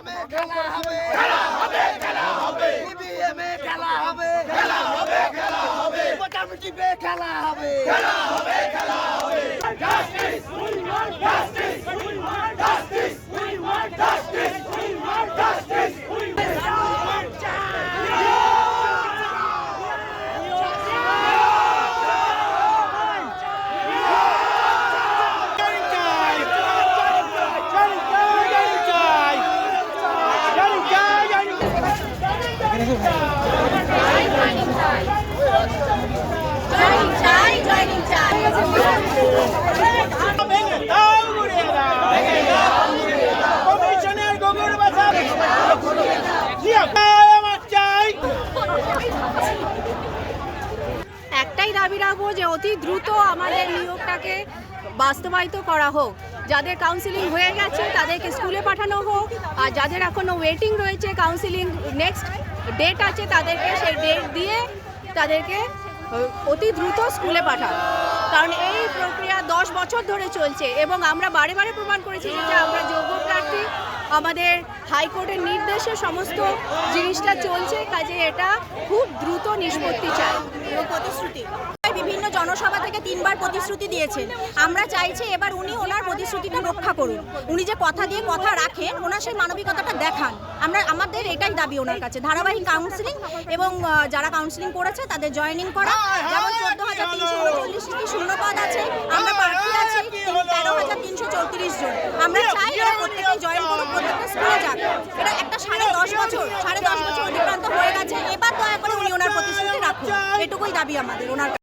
সিপিএমে খেলা হবে। খেলা হবে। খেলা হবে সিপিএমে খেলা হবে। খেলা হবে খেলা হবে। মোটামুটিতে খেলা হবে খেলা হবে। খেলা একটাই দাবি রাখব যে অতি দ্রুত আমাদের নিয়োগটাকে বাস্তবায়িত করা হোক। যাদের কাউন্সিলিং হয়ে গেছে, তাদেরকে স্কুলে পাঠানো হোক। আর যাদের এখনও ওয়েটিং রয়েছে কাউন্সিলিং নেক্সট ডেট আছে, তাদেরকে সেই ডেট দিয়ে তাদেরকে অতি দ্রুত স্কুলে পাঠান। কারণ এই প্রক্রিয়া দশ বছর ধরে চলছে এবং আমরা বারে বারে প্রমাণ করেছি যে আমরা যোগ্য প্রার্থী, আমাদের হাইকোর্টের নির্দেশে সমস্ত জিনিসটা চলছে, কাজে এটা খুব দ্রুত নিষ্পত্তি চাই। প্রতিশ্রুতি জনসভা থেকে তিনবার প্রতিশ্রুতি দিয়েছেন। আমরা চাইছি এবার উনি ওনার প্রতিশ্রুতিটা রক্ষা করুন। উনি যে কথা দিয়ে কথা রাখেন, ওনার সেই মানবিকতাটা দেখান। আমরা, আমাদের এটাই দাবি ওনার কাছে। ধারাবাহিক কাউন্সিলিং এবং যারা কাউন্সিলিং করেছে, তাদের জয়েনিং করা। যেমন চোদ্দ হাজার তিনশো উনচল্লিশটি শূন্যপদ আছে, আমরা প্রার্থী আছি তেরো হাজার তিনশো চৌত্রিশ জন। আমরা চাই এরা প্রত্যেকেই জয়েন করুক, প্রত্যেকটা স্কুলে যাক। এটা একটা সাড়ে দশ বছর, সাড়ে দশ বছর অতিক্রান্ত হয়ে গেছে। এবার দয়া করে উনি ওনার প্রতিশ্রুতি রাখুন। এটুকুই দাবি আমাদের, ওনার।